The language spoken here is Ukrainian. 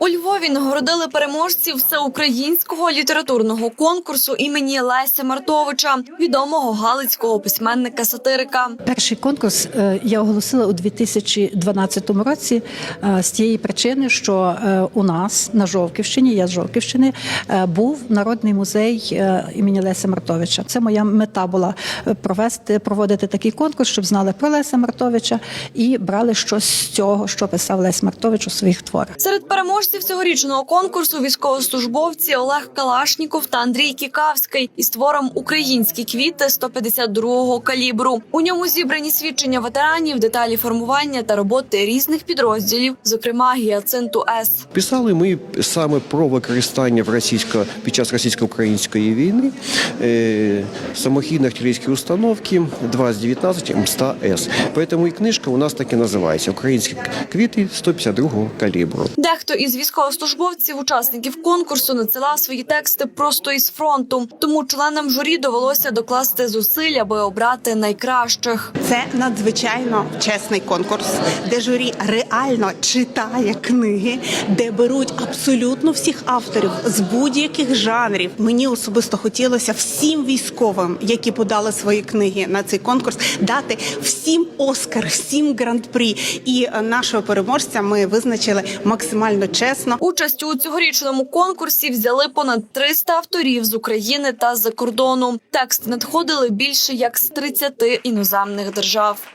У Львові нагородили переможців всеукраїнського літературного конкурсу імені Леся Мартовича, відомого галицького письменника-сатирика. Перший конкурс е, я оголосила у 2012 році е, з тієї причини, що е, у нас на Жовківщині, я з Жовківщини, був народний музей імені Леся Мартовича. Це моя мета була провести проводити такий конкурс, щоб знали про Леся Мартовича і брали щось з цього, що писав Лесь Мартович у своїх творах. Серед переможців цьогорічного конкурсу військовослужбовці Олег Калашніков та Андрій Кікавський із твором Українські квіти 152-го калібру. У ньому зібрані свідчення ветеранів, деталі формування та роботи різних підрозділів, зокрема гіацинту С. Писали ми саме про використання в російсько під час російсько-української війни е, самохідної артилерійської установки 2 з 19 МСТА С. Поэтому і книжка у нас так і називається Українські квіти 152 калібру. Дехто із військовослужбовців, учасників конкурсу, надсилав свої тексти просто із фронту. Тому членам журі довелося докласти зусиль, аби обрати найкращих. Це надзвичайно чесний конкурс, де журі реально читає книги, де беруть абсолютно всіх авторів з будь-яких жанрів. Мені особисто хотілося всім військовим, які подали свої книги на цей конкурс, дати всім Оскар, всім гран-прі. І е, нашого переможця ми визначили максимально чесно. Участь у цьогорічному конкурсі взяли понад 300 авторів з України та з-за кордону. Текст надходили більше як з 30 іноземних держав.